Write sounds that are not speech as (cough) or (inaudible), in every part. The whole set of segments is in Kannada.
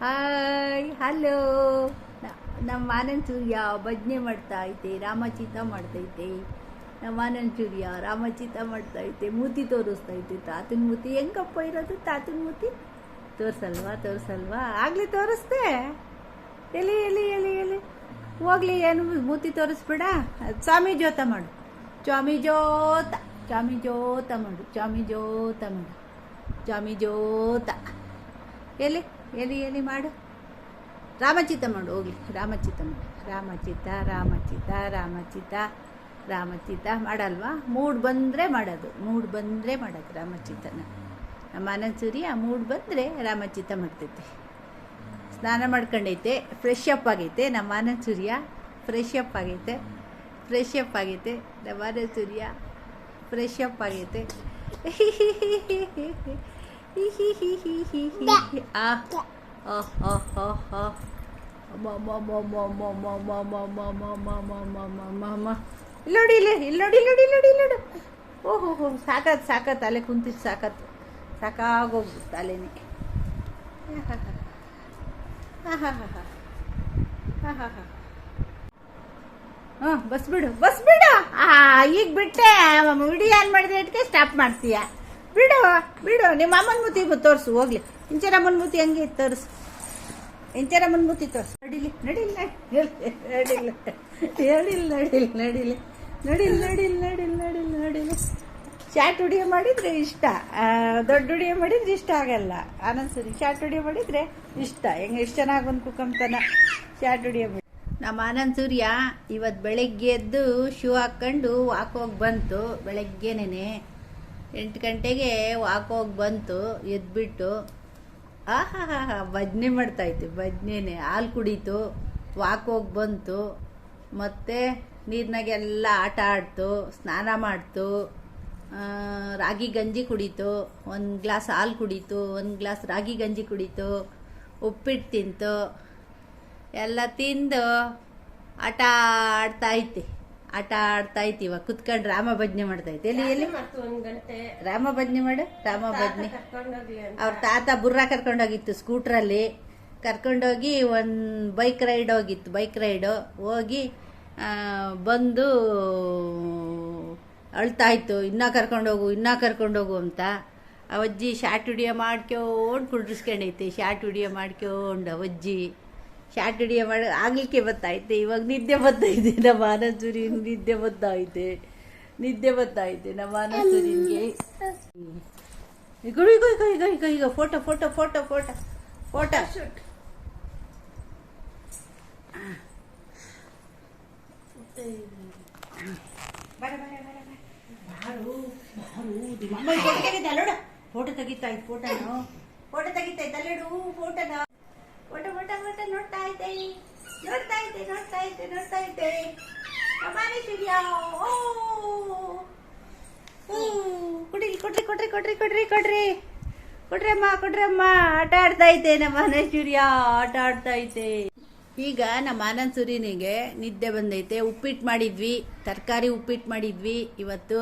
ಹಾಯ್ ಹಲೋ ನಮ್ಮ ಆನಂದ್ ಸೂರ್ಯ ಭಜನೆ ಮಾಡ್ತಾ ಐತೆ ರಾಮಚಿತ ಮಾಡ್ತೈತೆ ನಮ್ಮ ಆನಂದ್ ಸೂರ್ಯ ರಾಮಚಿತ ಮಾಡ್ತಾ ಐತೆ ಮೂತಿ ತೋರಿಸ್ತಾ ಐತೆ ತಾತನ ಮೂತಿ ಹೆಂಗಪ್ಪ ಇರೋದು? ತಾತನ ಮೂತಿ? ತೋರಿಸಲ್ವಾ ತೋರಿಸಲ್ವಾ? ಆಗಲಿ ತೋರಿಸ್ದೆ. ಎಲ್ಲಿ ಎಲ್ಲಿ ಎಲ್ಲಿ ಎಲ್ಲಿ? ಹೋಗ್ಲಿ, ಏನು ಮೂತಿ ತೋರಿಸ್ಬೇಡ. ಸ್ವಾಮಿ ಜೋತ ಮಾಡು. ಸ್ವಾಮಿ ಜೋತ ಸ್ವಾಮಿ ಜೋತ ಮಾಡು. ಸ್ವಾಮಿ ಜೋತ ಮಾಡು. ಸ್ವಾಮಿ ಜೋತ ಎಲ್ಲಿ? ಎಲ್ಲಿ ಎಲ್ಲಿ ಮಾಡು? ರಾಮಚಿತ್ತ ಮಾಡು ಹೋಗ್ಲಿ. ರಾಮಚಿತ್ತ ಮಾಡು ರಾಮಚಿತ್ತ ರಾಮಚಿತ್ತ ರಾಮಚಿತ್ತ ರಾಮಚಿತ್ತ ಮಾಡಲ್ವಾ? ಮೂಡ್ ಬಂದರೆ ಮಾಡೋದು. ಮೂಡ್ ಬಂದರೆ ಮಾಡೋದು ರಾಮಚಿತ್ತನ. ನಮ್ಮ ಅನಸೂರಿ ಆ ಮೂಡ್ ಬಂದರೆ ರಾಮಚಿತ್ತ ಮಾಡ್ತೈತೆ ಸ್ನಾನ ಮಾಡ್ಕೊಂಡೈತೆ ಫ್ರೆಶ್ ಅಪ್ ಆಗೈತೆ. ನಮ್ಮ ಆನಂದ್ ಸೂರ್ಯ ಫ್ರೆಶ್ ಅಪ್ ಆಗೈತೆ. ಫ್ರೆಶ್ ಅಪ್ ಆಗೈತೆ. ನಮ್ಮ ಆನಂದ್ ಸೂರ್ಯ ಫ್ರೆಶ್ ಅಪ್ ಆಗೈತೆ. (laughs) Ah. Oh, oh, oh, oh. ಇಲ್ಲೋಡಿ ಇಲ್ಲೇ ಇಲ್ಲೋಡಿ ಇಲ್ಲೋಡಿ ಇಲ್ಲೋಡಿ ಇಲ್ಲೋಡು ಓಹೋ ಹೋ ಸಾಕತ್ ಸಾಕತ್ ಅಲೆ ಕುಂತಿದ್ದು ಸಾಕತ್ ಸಾಕಾಗೋಗ್ಬಿಡ್ತು ಅಲೆನೇ ಹಾಂ ಹಾಂ ಹಾಂ ಹಾಂ ಹಾಂ ಹಾಂ ಬಸ್ ಬಿಡು ಬಸ್ ಬಿಡು ಈಗ ಬಿಟ್ಟೆ ವಿಡಿಯೋ ಏನು ಮಾಡಿದ್ರೆ ಸ್ಟಾಪ್ ಮಾಡ್ತೀಯಾ ಬಿಡು ಬಿಡು. ನಿಮ್ಮ ಅಮ್ಮನ ಮೂತಿ ತೋರಿಸು, ಹೋಗ್ಲಿ. ಇಂಚರಮ್ಮನ ಮೂತಿ ಹಂಗೆ ತೋರಿಸು. ಇಂಚರಮ್ಮನ ಮೂತಿ ತೋರಿಸು. ನಡಿಲಿ ನಡಿಲ್ಲ ನಡಿಲ್ಲ ಹೇಳಿಲ್ಲ ನಡಿಲ್ಲ ನಡಿಲಿ ನಡಿಲ್ಲ ನಡಿಲ್ಲ ನಡಿಲ್ಲ ನಡಿಲ್ಲ ನಡಿಲ್ಲ ಶಾರ್ಟ್ ಉಡಿಗೆ ಮಾಡಿದ್ರೆ ಇಷ್ಟ. ದೊಡ್ಡ ಉಡಿಗೆ ಮಾಡಿದ್ರೆ ಇಷ್ಟ ಆಗಲ್ಲ. ಆನಂದ್ ಸರಿ ಶಾರ್ಟ್ ಉಡಿಗೆ ಮಾಡಿದ್ರೆ ಇಷ್ಟ. ಹೆಂಗೆ ಎಷ್ಟು ಚೆನ್ನಾಗಿ ಬಂದು ಕುಕ್ಕಂತನ ಚಾಟ್ ವಿಡಿಯೋ ಮಾಡಿ. ನಮ್ಮ ಆನಂದ್ ಸೂರ್ಯ ಇವತ್ತು ಬೆಳಗ್ಗೆ ಎದ್ದು ಶೂ ಹಾಕ್ಕೊಂಡು ವಾಕ್ ಹೋಗಿ ಬಂತು ಬೆಳಗ್ಗೆನೇ ಎಂಟು ಗಂಟೆಗೆ ವಾಕ್ ಹೋಗಿ ಬಂತು, ಎದ್ಬಿಟ್ಟು ಆಹಾ ಹಾ ಹಾ ಭಜನೆ ಮಾಡ್ತಾಯಿತ್ತು ಭಜನೆನೆ ಹಾಲು ಕುಡೀತು, ವಾಕ್ ಹೋಗಿ ಬಂತು, ಮತ್ತು ನೀರಿನಾಗೆಲ್ಲ ಆಟ ಆಡ್ತು, ಸ್ನಾನ ಮಾಡ್ತು ರಾಗಿ ಗಂಜಿ ಕುಡೀತು, ಒಂದು ಗ್ಲಾಸ್ ಹಾಲು ಕುಡೀತು, ಒಂದು ಗ್ಲಾಸ್ ರಾಗಿ ಗಂಜಿ ಕುಡೀತು, ಉಪ್ಪಿಟ್ಟು ತಿಂತು, ಎಲ್ಲ ತಿಂದು ಆಟ ಆಡ್ತಾ ಆಟ ಆಡ್ತಾ ಇವಾಗ ಕುತ್ಕೊಂಡು ರಾಮ ಭಜ್ನೆ ಮಾಡ್ತಾ ಇತ್ತು ಎಲ್ಲಿ ಎಲ್ಲಿ? ರಾಮ ಭಜ್ನೆ ಮಾಡು ರಾಮ ಭಜನೆ. ಅವ್ರ ತಾತ ಬುರ್ರಾ ಕರ್ಕೊಂಡೋಗಿತ್ತು ಸ್ಕೂಟ್ರಲ್ಲಿ. ಕರ್ಕೊಂಡೋಗಿ ಒಂದು ಬೈಕ್ ರೈಡ್ ಹೋಗಿತ್ತು ಬೈಕ್ ರೈಡು. ಹೋಗಿ ಬಂದು ಅಳ್ತಾ ಇತ್ತು ಇನ್ನೂ ಕರ್ಕೊಂಡೋಗು ಇನ್ನೂ ಕರ್ಕೊಂಡೋಗು ಅಂತ. ಅವಜ್ಜಿ ಶಾರ್ಟ್ ವಿಡಿಯೋ ಮಾಡ್ಕೊಂಡು ಕುಡ್ರಿಸ್ಕೊಂಡೈತಿ ಶಾರ್ಟ್ ವಿಡಿಯೋ ಮಾಡ್ಕೊಂಡು ಅವಜ್ಜಿ. ಶಾರ್ಟ್ ವಿಡಿಯೋ ಮಾಡಿ ಆಗ್ಲಿಕ್ಕೆ ಬತ್ತೈತೆ ಇವಾಗ ನಿದ್ದೆ ಬತ್ತೈತೆ ನಮ್ಮ ಆನಂದೂರಿ ನಿದ್ದೆ ಬತ್ತೈತೆ ನಿದ್ದೆ ಬತ್ತೈತೆ ನಮ್ಮ ಆನಂದೂರಿಗೆ ಈಗ ಈಗ ಈಗ ಈಗ photo photo photo photo photo. Shoot photo ತೆಗಿತಾ ಇತ್ತು ಫೋಟೋನು. ಫೋಟೋ ತೆಗಿತಾ ಇತ್ತು ಅಲ್ಲಿಡು, ಫೋಟೋನ. ಫೋಟೋ ಫೋಟೋ ಫೋಟೋ ನೋಡ್ತಾ ಇದ್ದೆ. ನೋಡ್ತಾ ಇದ್ದೆ ನೋಡ್ತಾ ಇದ್ದೆ ನೋಡ್ತಾ ಇದ್ದೆ. ಕೊಡ್ರಿ ಕೊಡ್ರಿ ಕೊಡ್ರಿ ಕೊಡ್ರಿ ಕೊಡ್ರಿ ಕೊಡ್ರಿ. ಕೊಡ್ರಮ್ಮ ಕೊಡ್ರಿ ಅಮ್ಮ ಆಟ ಆಡ್ತಾ ಇದ್ದೆ ನಮ್ಮ ಆನಂದ್ ಸೂರ್ಯ ಆಟ ಆಡ್ತಾ ಇದ್ದೆ. ಈಗ ನಮ್ಮ ಆನಂದ್ ಸೂರ್ಯನಿಗೆ ನಿದ್ದೆ ಬಂದೈತೆ. ಉಪ್ಪಿಟ್ಟು ಮಾಡಿದ್ವಿ. ತರಕಾರಿ ಉಪ್ಪಿಟ್ಟು ಮಾಡಿದ್ವಿ. ಇವತ್ತು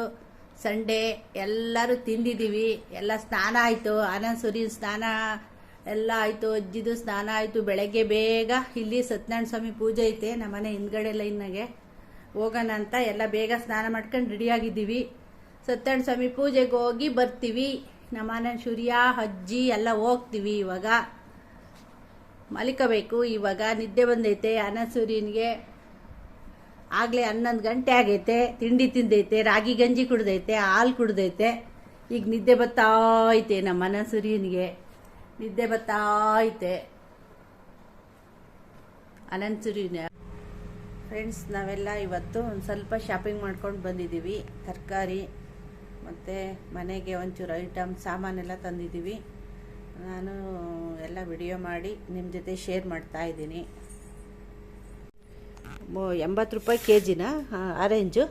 ಸಂಡೇ. ಎಲ್ಲರೂ ತಿಂದಿದ್ದೀವಿ. ಎಲ್ಲ ಸ್ನಾನ ಆಯಿತು. ಆನಂದ್ ಸೂರ್ಯನ ಸ್ನಾನ ಎಲ್ಲ ಆಯಿತು, ಅಜ್ಜಿದು ಸ್ನಾನ ಆಯಿತು, ಬೆಳಗ್ಗೆ ಬೇಗ ಇಲ್ಲಿ ಸತ್ಯನಾರಾಯಣ ಸ್ವಾಮಿ ಪೂಜೆ ಐತೆ ನಮ್ಮನೆ ಹಿಂದ್ಗಡೆ ಲೈನ್ನಾಗೆ ಹೋಗೋಣ ಅಂತ ಎಲ್ಲ ಬೇಗ ಸ್ನಾನ ಮಾಡ್ಕೊಂಡು ರೆಡಿಯಾಗಿದ್ದೀವಿ ಸತ್ಯನಾರಾಯಣ ಸ್ವಾಮಿ ಪೂಜೆಗೆ ಹೋಗಿ ಬರ್ತೀವಿ. ನಮ್ಮ ಆನಂದ್ ಸೂರ್ಯ ಅಜ್ಜಿ ಎಲ್ಲ ಹೋಗ್ತೀವಿ ಇವಾಗ. ಮಲಿಕಬೇಕು, ಇವಾಗ ನಿದ್ದೆ ಬಂದೈತೆ, ಅನ್ನ ಸೂರ್ಯನಿಗೆ. ಆಗಲೇ ಹನ್ನೊಂದು ಗಂಟೆ ಆಗೈತೆ, ತಿಂಡಿ ತಿಂದೈತೆ, ರಾಗಿ ಗಂಜಿ ಕುಡ್ದೈತೆ, ಹಾಲು ಕುಡ್ದೈತೆ. ಈಗ ನಿದ್ದೆ ಬರ್ತಾ ಐತೆ ನಮ್ಮ ಆನಂದ್ ಸೂರ್ಯನಿಗೆ. ನಿದ್ದೆ ಬರ್ತಾ ಐತೆ. ಅನಂತ್ ಸೂರ್ಯನ ಫ್ರೆಂಡ್ಸ್ ನಾವೆಲ್ಲ ಇವತ್ತು ಒಂದು ಸ್ವಲ್ಪ ಶಾಪಿಂಗ್ ಮಾಡ್ಕೊಂಡು ಬಂದಿದ್ದೀವಿ. ತರಕಾರಿ ಮತ್ತು ಮನೆಗೆ ಒಂಚೂರು ಐಟಮ್ ಸಾಮಾನೆಲ್ಲ ತಂದಿದ್ದೀವಿ. ನಾನು ಎಲ್ಲ ವಿಡಿಯೋ ಮಾಡಿ ನಿಮ್ಮ ಜೊತೆ ಶೇರ್ ಮಾಡ್ತಾ ಇದ್ದೀನಿ. ಎಂಬತ್ತು ರೂಪಾಯಿ ಕೆ ಜಿನ ಆರೆಂಜು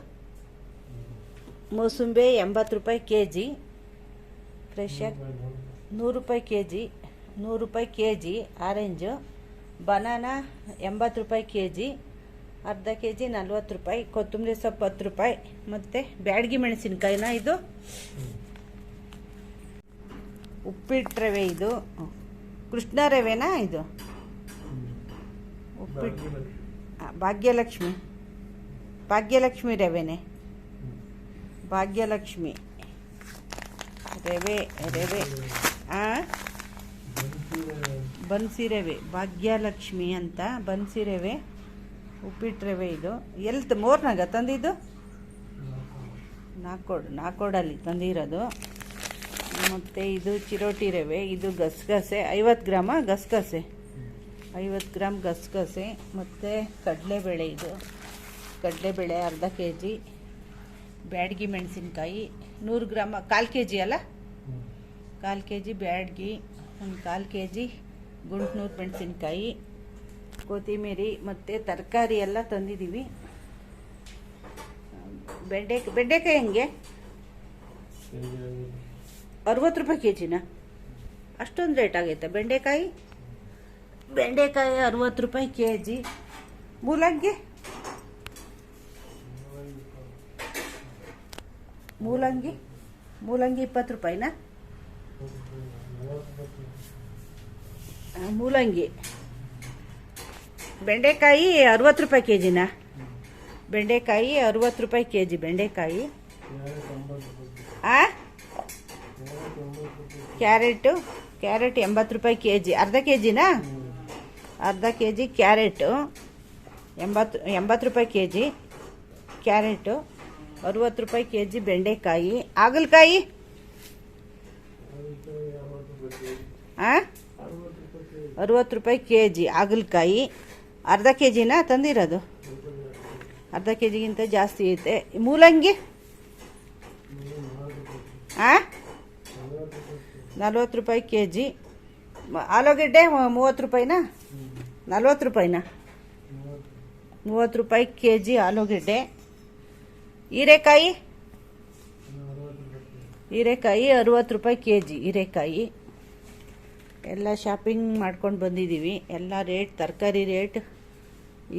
ಮೂಸುಂಬೆ ಎಂಬತ್ತು ರೂಪಾಯಿ ಕೆ ಜಿ ಫ್ರೆಶಾಗಿ ನೂರು ರೂಪಾಯಿ ಕೆ ಜಿ ನೂರು ರೂಪಾಯಿ ಕೆ ಜಿ ಆರೆಂಜು, ಬನಾನಾ ಎಂಬತ್ತು ರೂಪಾಯಿ ಕೆ ಜಿ ಅರ್ಧ ಕೆ ಜಿ ನಲ್ವತ್ತು ರೂಪಾಯಿ, ಕೊತ್ತಂಬರಿ ಸೊಪ್ಪು ಹತ್ತು ರೂಪಾಯಿ, ಮತ್ತು ಬ್ಯಾಡಗಿ ಮೆಣಸಿನ್ಕಾಯಿನ ಇದು? ಉಪ್ಪಿಟ್ಟು ರವೆ ಇದು. ಕೃಷ್ಣ ರವೆನಾ ಇದು? ಉಪ್ಪಿಟ್ಟು ಭಾಗ್ಯಲಕ್ಷ್ಮಿ. ಭಾಗ್ಯಲಕ್ಷ್ಮಿ ರವೆನೇ. ಭಾಗ್ಯಲಕ್ಷ್ಮಿ. ರವೆ ರವೆ. ಆ ಬನ್ಸಿ ರವೆ ಭಾಗ್ಯಲಕ್ಷ್ಮಿ ಅಂತ ಬನ್ಸಿ ರವೆ ಉಪ್ಪಿಟ್ಟು ರವೆ ಇದು ಎಲ್ತ್ ಮೋರ್ನಾಗ ತಂದಿದ್ದು? ನಾಕೋಡ್ ನಾಕೋಡಲ್ಲಿ ತಂದಿರೋದು. ಮತ್ತು ಇದು ಚಿರೋಟಿ ರವೆ ಇದು ಗಸಗಸೆ ಐವತ್ತು ಗ್ರಾಮ ಗಸಗಸೆ. ಐವತ್ತು ಗ್ರಾಮ್ ಗಸಗಸೆ ಮತ್ತು ಕಡಲೆಬೇಳೆ ಇದು. ಕಡಲೆಬೇಳೆ ಅರ್ಧ ಕೆ ಜಿ ಬ್ಯಾಡ್ಗಿ ಮೆಣಸಿನ್ಕಾಯಿ ನೂರು ಗ್ರಾಮ ಕಾಲು ಕೆ ಜಿ ಅಲ್ಲ ಕಾಲು ಕೆ ಜಿ ಬ್ಯಾಡ್ಗಿ ಒಂದು ಕಾಲು ಕೆ ಜಿ ಗುಂಟ್ನೂರು ಮೆಣಸಿನ್ಕಾಯಿ, ಕೊತ್ತಿಮೀರಿ ಮತ್ತು ತರಕಾರಿ ಎಲ್ಲ ತಂದಿದ್ದೀವಿ ಬೆಂಡೆ ಬೆಂಡೆಕಾಯಿ ಹೆಂಗೆ? ಅರವತ್ತು ರೂಪಾಯಿ ಕೆ ಜಿನ ಅಷ್ಟೊಂದು ರೇಟ್ ಆಗೈತೆ ಬೆಂಡೆಕಾಯಿ? ಬೆಂಡೆಕಾಯಿ ಅರವತ್ತು ರೂಪಾಯಿ ಕೆ ಜಿ ಮೂಲಂಗಿ? ಮೂಲಂಗಿ? ಮೂಲಂಗಿ ಇಪ್ಪತ್ತು ರೂಪಾಯಿನಾ? ಮೂಲಂಗಿ. ಬೆಂಡೆಕಾಯಿ ಅರವತ್ತು ರೂಪಾಯಿ ಕೆ ಜಿನ ಬೆಂಡೆಕಾಯಿ ಅರವತ್ತು ರೂಪಾಯಿ ಕೆ ಜಿ ಬೆಂಡೆಕಾಯಿ. ಆ? ಕ್ಯಾರೆಟು? ಕ್ಯಾರೆಟ್ ಎಂಬತ್ತು ರೂಪಾಯಿ ಕೆ ಜಿ ಅರ್ಧ ಕೆ ಜಿನಾ ಅರ್ಧ ಕೆ ಜಿ ಕ್ಯಾರೆಟು. ಎಂಬತ್ತು ಎಂಬತ್ತು ರೂಪಾಯಿ ಕೆ ಜಿ ಕ್ಯಾರೆಟು. ಅರುವತ್ತು ರೂಪಾಯಿ ಕೆ ಜಿ ಬೆಂಡೆಕಾಯಿ. ಹಾಗಲಕಾಯಿ? ಆ? ಅರುವತ್ತು ರೂಪಾಯಿ ಕೆ ಜಿ ಹಾಗಲಕಾಯಿ. ಅರ್ಧ ಕೆ ಜಿನ ತಂದಿರೋದು. ಅರ್ಧ ಕೆ ಜಿಗಿಂತ ಜಾಸ್ತಿ ಐತೆ. ಮೂಲಂಗಿ? ಹಾಂ ನಲ್ವತ್ತು ರೂಪಾಯಿ ಕೆ ಜಿ ಆಲೂಗಡ್ಡೆ ಮೂವತ್ತು ರೂಪಾಯಿನಾ? ನಲ್ವತ್ತು ರೂಪಾಯಿನಾ? ಮೂವತ್ತು ರೂಪಾಯಿ ಕೆ ಜಿ ಆಲೂಗಡ್ಡೆ. ಹೀರೆಕಾಯಿ? ಹೀರೆಕಾಯಿ ಅರುವತ್ತು ರೂಪಾಯಿ ಕೆ ಜಿ ಹೀರೆಕಾಯಿ. ಎಲ್ಲ ಶಾಪಿಂಗ್ ಮಾಡ್ಕೊಂಡು ಬಂದಿದ್ದೀವಿ ಎಲ್ಲ ರೇಟ್ ತರಕಾರಿ ರೇಟ್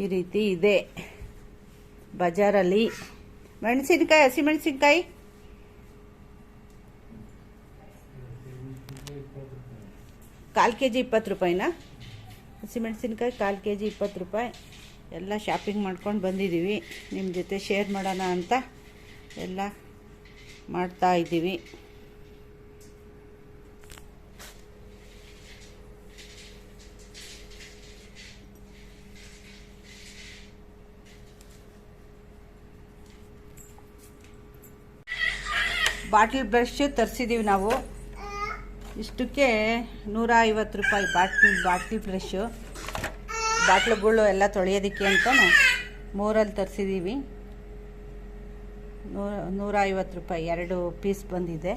ಈ ರೀತಿ ಇದೆ. ಬಜಾರಲ್ಲಿ. ಮೆಣಸಿನ್ಕಾಯಿ ಹಸಿಮೆಣಸಿನ್ಕಾಯಿ ಕಾಲು ಕೆ ಜಿ ಇಪ್ಪತ್ತು ರೂಪಾಯಿನಾ? ಹಸಿಮೆಣಸಿನ್ಕಾಯಿ ಕಾಲು ಕೆ ಜಿ ಇಪ್ಪತ್ತು ರೂಪಾಯಿ. ಎಲ್ಲ ಶಾಪಿಂಗ್ ಮಾಡ್ಕೊಂಡು ಬಂದಿದ್ದೀವಿ ನಿಮ್ಮ ಜೊತೆ ಶೇರ್ ಮಾಡೋಣ ಅಂತ ಎಲ್ಲ ಮಾಡ್ತಾ ಇದ್ದೀವಿ ಬಾಟ್ಲ್ ಬ್ರಷ್ ತರಿಸಿದ್ದೀವಿ ನಾವು. ಇಷ್ಟಕ್ಕೆ ನೂರ ಐವತ್ತು ರೂಪಾಯಿ ಬಾಟ್ಲ್ ಬಾಟ್ಲ್ ಬ್ರಷ್ಷು. ಬಾಟ್ಲುಗಳು ಎಲ್ಲ ತೊಳೆಯೋದಕ್ಕೆ ಅಂತ ಮೂರಲ್ಲಿ ತರಿಸಿದ್ದೀವಿ ನೂರ ನೂರ ಐವತ್ತು ರೂಪಾಯಿ ಎರಡು ಪೀಸ್ ಬಂದಿದೆ.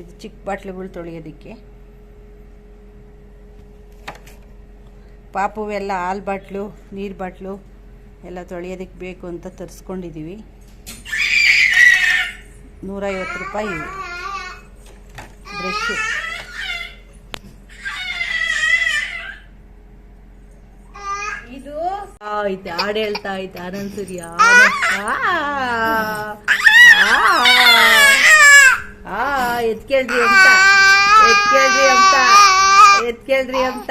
ಇದು ಚಿಕ್ಕ ಬಾಟ್ಲುಗಳು ತೊಳೆಯೋದಕ್ಕೆ. ಪಾಪುವೆಲ್ಲ ಹಾಲು ಬಾಟ್ಲು, ನೀರು ಬಾಟ್ಲು ಎಲ್ಲ ತೊಳೆಯೋದಕ್ಕೆ ಬೇಕು ಅಂತ ತರಿಸ್ಕೊಂಡಿದ್ದೀವಿ ನೂರೈವತ್ತು ರೂಪಾಯಿ ಇವು ಬ್ರಷ್. ಇದು ಆಯ್ತು ಹಾಡು ಹೇಳ್ತಾ ಐತೆ, ಆನಂದ್ ಸೂರ್ಯ ಎತ್ಕೇಳ್ರಿ ಅಂತ ಎತ್ಕೇಳ್ರಿ ಅಂತ ಎತ್ಕೇಳ್ರಿ ಅಂತ.